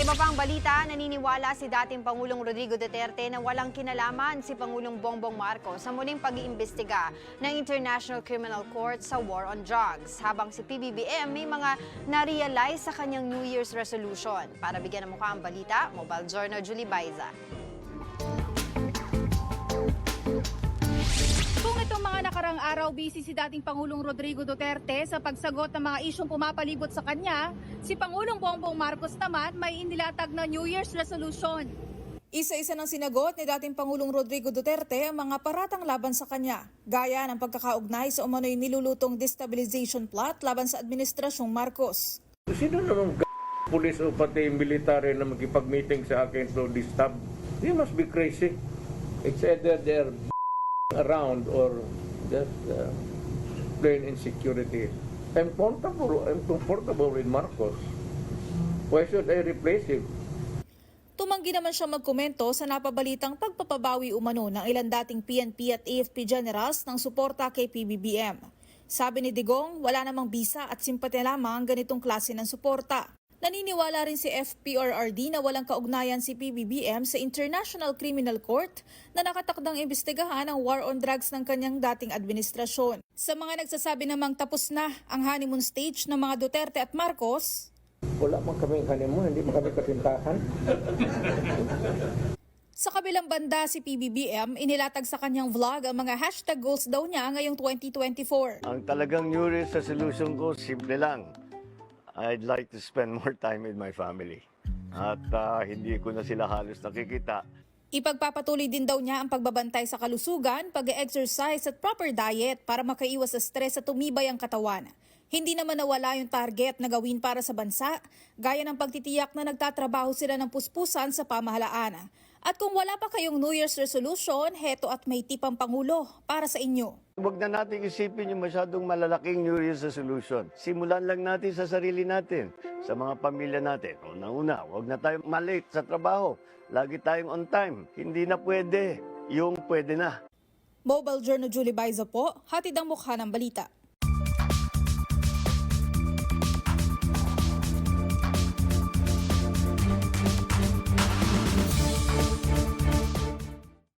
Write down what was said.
iba pang balita, naniniwala si dating Pangulong Rodrigo Duterte na walang kinalaman si Pangulong Bongbong Marcos sa muling pag-iimbestiga ng International Criminal Court sa war on drugs. Habang si PBBM may mga na-realize sa kanyang New Year's resolution. Para bigyan ng mukha ang balita, Mobile Journal Julie Baiza. Busy si dating Pangulong Rodrigo Duterte sa pagsagot ng mga isyong pumapalibot sa kanya, si Pangulong Bongbong Marcos naman may inilatag na New Year's resolution. Isa-isa ng sinagot ni dating Pangulong Rodrigo Duterte ang mga paratang laban sa kanya, gaya ng pagkakaugnay sa umano'y nilulutong destabilization plot laban sa Administrasyong Marcos. Sino namang g- pulis o pati military na magkipag-meeting sa akin to disturb? They must be crazy. It's either they're around or just uh, plain insecurity. I'm comfortable, I'm comfortable with Marcos. Why should I replace him? Tumanggi naman siya magkomento sa napabalitang pagpapabawi umano ng ilan dating PNP at AFP generals ng suporta kay PBBM. Sabi ni Digong, wala namang bisa at simpatya lamang ang ganitong klase ng suporta. Naniniwala rin si FPRRD na walang kaugnayan si PBBM sa International Criminal Court na nakatakdang imbestigahan ang war on drugs ng kanyang dating administrasyon. Sa mga nagsasabi namang tapos na ang honeymoon stage ng mga Duterte at Marcos, Wala man kaming honeymoon, hindi man kami kasintahan. Sa kabilang banda, si PBBM inilatag sa kanyang vlog ang mga hashtag goals daw niya ngayong 2024. Ang talagang New Year's resolution ko, simple lang. I'd like to spend more time with my family. At ah, hindi ko na sila halos nakikita. Ipagpapatuloy din daw niya ang pagbabantay sa kalusugan, pag-exercise at proper diet para makaiwas sa stress at tumibay ang katawan. Hindi naman nawala yung target na gawin para sa bansa, gaya ng pagtitiyak na nagtatrabaho sila ng puspusan sa pamahalaan. At kung wala pa kayong New Year's resolution, heto at may tipang Pangulo para sa inyo. Huwag na natin isipin yung masyadong malalaking New Year's resolution. Simulan lang natin sa sarili natin, sa mga pamilya natin. Una-una, huwag na tayo malate sa trabaho. Lagi tayong on time. Hindi na pwede. Yung pwede na. Mobile Journal Julie Baiza po, hatid ang mukha ng balita.